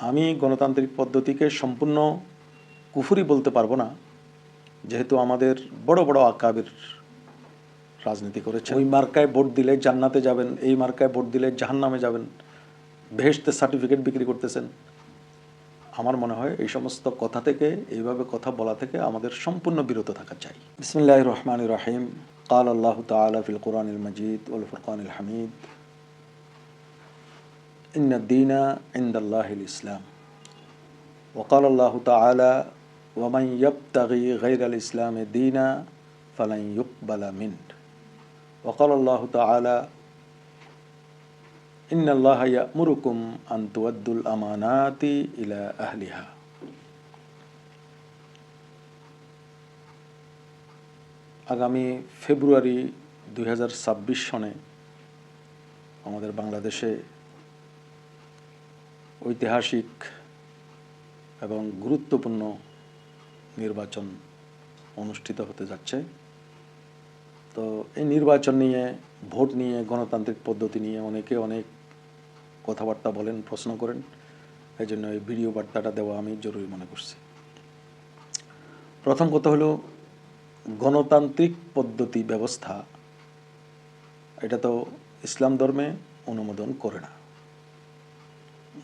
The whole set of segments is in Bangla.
আমি গণতান্ত্রিক পদ্ধতিকে সম্পূর্ণ কুফুরি বলতে পারবো না যেহেতু আমাদের বড় বড় আকাবের রাজনীতি করেছে ওই মার্কায় ভোট দিলে জান্নাতে যাবেন এই মার্কায় ভোট দিলে জাহান্নামে যাবেন বেহেশতে সার্টিফিকেট বিক্রি করতেছেন আমার মনে হয় এই সমস্ত কথা থেকে এইভাবে কথা বলা থেকে আমাদের সম্পূর্ণ বিরত থাকা চাই বিসমিল্লাহ রহমান রহিম قال الله تعالى في القرآن المجيد والفرقان الحميد إن الدين عند الله الإسلام وقال الله تعالى ومن يبتغي غير الإسلام دينا فلن يقبل منه وقال الله تعالى إن الله يأمركم أن تودوا الأمانات إلى أهلها আগামী ফেব্রুয়ারি দুই সনে আমাদের বাংলাদেশে ঐতিহাসিক এবং গুরুত্বপূর্ণ নির্বাচন অনুষ্ঠিত হতে যাচ্ছে। তো এই নির্বাচন নিয়ে, ভোট নিয়ে, গণতান্ত্রিক পদ্ধতি নিয়ে অনেকে অনেক কথাবার্তা বলেন, প্রশ্ন করেন। এই জন্য এই ভিডিও বার্তাটা দেওয়া আমি জরুরি মনে করছি। প্রথম কথা হলো, গণতান্ত্রিক পদ্ধতি ব্যবস্থা, এটা তো ইসলাম ধর্মে অনুমোদন করে না।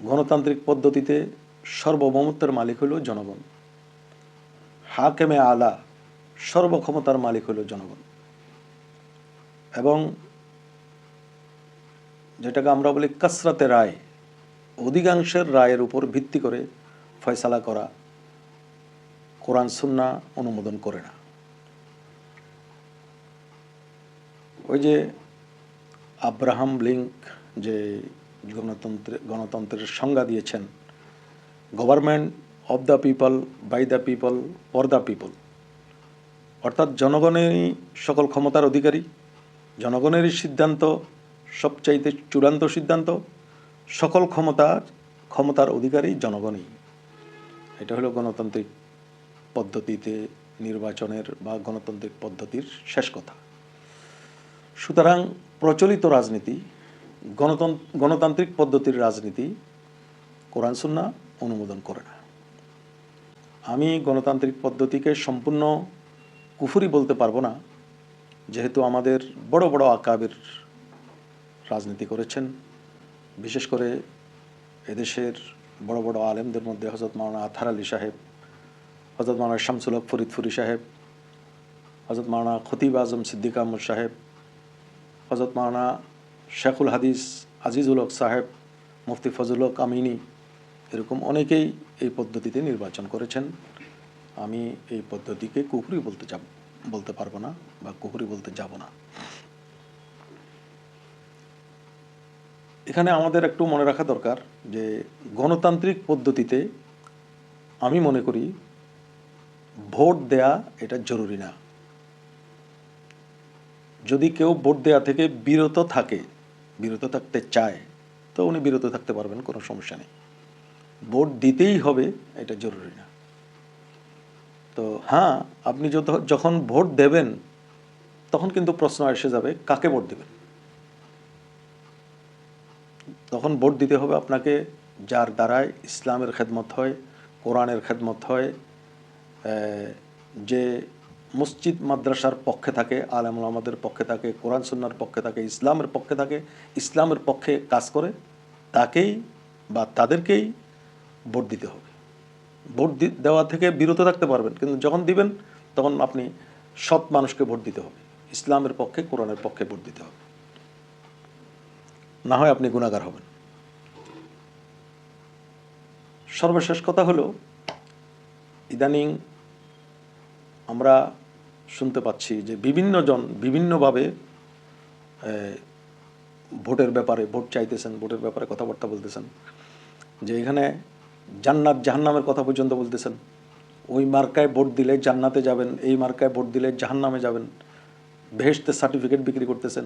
গণতান্ত্রিক পদ্ধতিতে সর্বভৌমত্বের মালিক হলো জনগণ। হাকেমে আলা সর্বক্ষমতার মালিক হলো জনগণ। এবং যেটাকে আমরা বলি কাসরাতে রায়, অধিকাংশের রায়ের উপর ভিত্তি করে ফয়সালা করা কোরআন সুন্না অনুমোদন করে না। ওই যে আব্রাহাম লিঙ্ক যে গণতন্ত্রে, গণতন্ত্রের সংজ্ঞা দিয়েছেন government of the people by the people for the people অর্থাৎ জনগণেরই সকল ক্ষমতার অধিকারী, জনগণেরই সিদ্ধান্ত, সবচাইতে চূড়ান্ত সিদ্ধান্ত, সকল ক্ষমতার ক্ষমতার অধিকারী জনগণই। এটা হলো গণতান্ত্রিক পদ্ধতিতে নির্বাচনের বা গণতান্ত্রিক পদ্ধতির শেষ কথা। সুতরাং প্রচলিত রাজনীতি গণতান্ত্রিক পদ্ধতির রাজনীতি কোরআন, সুন্না অনুমোদন করে না। আমি গণতান্ত্রিক পদ্ধতিকে সম্পূর্ণ কুফুরি বলতে পারব না, যেহেতু আমাদের বড় বড় আকাবের রাজনীতি করেছেন। বিশেষ করে এদেশের বড় বড় আলেমদের মধ্যে হজরত মাওলানা আথার আলী সাহেব হজরত মাওলানা শামসুল হক ফরিদফুরি সাহেব হজরত মাওলানা খতিব আজম সিদ্দিক আহমদ সাহেব হজরত মাওলানা শেখুল হাদিস আজিজুল হক সাহেব, মুফতি ফজল হক আমিনী, এরকম অনেকেই এই পদ্ধতিতে নির্বাচন করেছেন। আমি এই পদ্ধতিকে কুকুরি বলতে যাব, বলতে পারব না বা কুকুরি বলতে যাব না। এখানে আমাদের একটু মনে রাখা দরকার যে গণতান্ত্রিক পদ্ধতিতে আমি মনে করি ভোট দেয়া এটা জরুরি না। যদি কেউ ভোট দেয়া থেকে বিরত থাকে বিরত থাকতে চায়, তো উনি বিরত থাকতে পারবেন, কোনো সমস্যা নেই। ভোট দিতেই হবে, এটা জরুরি না। তো হ্যাঁ আপনি যত যখন ভোট দেবেন, তখন কিন্তু প্রশ্ন এসে যাবে, কাকে ভোট দেবেন? তখন ভোট দিতে হবে আপনাকে, যার দ্বারায় ইসলামের খেদমত হয়, কোরআনের খেদমত হয় যে মসজিদ মাদ্রাসার পক্ষে থাকে, আলেমুল আমাদের পক্ষে থাকে, কোরআন সুন্নার পক্ষে থাকে, ইসলামের পক্ষে থাকে, ইসলামের পক্ষে কাজ করে, তাকেই বা তাদেরকেই ভোট দিতে হবে। ভোট দেওয়া থেকে বিরত থাকতে পারবেন, কিন্তু যখন দিবেন, তখন আপনি সৎ মানুষকে ভোট দিতে হবে। ইসলামের পক্ষে, কোরআনের পক্ষে ভোট দিতে হবে। না হয় আপনি গুণাগার হবেন। সর্বশেষ কথা হলো, ইদানিং আমরা শুনতে পাচ্ছি যে বিভিন্ন জন বিভিন্নভাবে ভোটের ব্যাপারে, ভোট চাইতেছেন, ভোটের ব্যাপারে কথাবার্তা বলতেছেন। যে এখানে জান্নাত জাহান্নামের কথা পর্যন্ত বলতেছেন। ওই মার্কায় ভোট দিলে জান্নাতে যাবেন, এই মার্কায় ভোট দিলে জাহান্নামে যাবেন। ভেস্তে সার্টিফিকেট বিক্রি করতেছেন।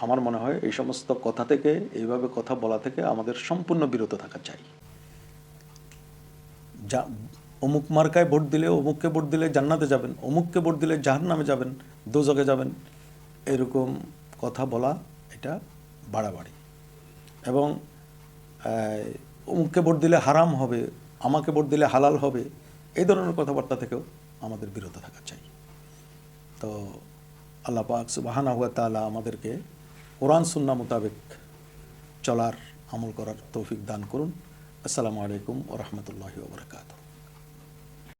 আমার মনে হয় এই সমস্ত কথা থেকে, এইভাবে কথা বলা থেকে আমাদের সম্পূর্ণ বিরত থাকা চাই। যা অমুক মার্কায় ভোট দিলে অমুককে ভোট দিলে জান্নাতে যাবেন, অমুককে ভোট দিলে জাহান নামে যাবেন দোজকে যাবেন। এরকম কথা বলা এটা বাড়াবাড়ি। এবং অমুককে ভোট দিলে হারাম হবে, আমাকে ভোট দিলে হালাল হবে, এই ধরনের কথাবার্তা থেকেও আমাদের বিরত থাকা চাই। তো আল্লাহ পাক সুবাহানা হুয়া তালা আমাদেরকে কোরআন সুন্না মোতাবেক চলার আমল করার তৌফিক দান করুন। আসসালামু আলাইকুম ও রহমতুল্লাহি